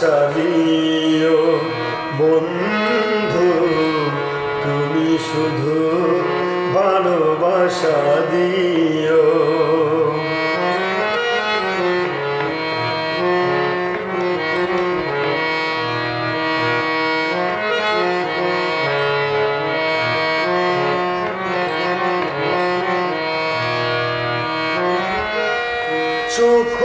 ভালোবাসা দিও বন্ধু তুমি শুধু ভালোবাসা দিও। চোখ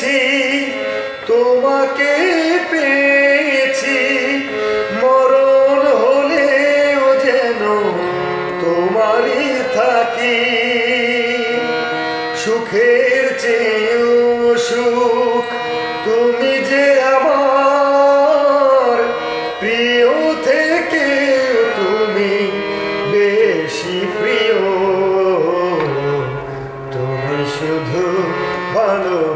চেয়েছি তোমাকে পেয়েছি। মরণ হলেও যেন তোমারই থাকি। সুখের চেয়েও সুখ তুমি যে আমার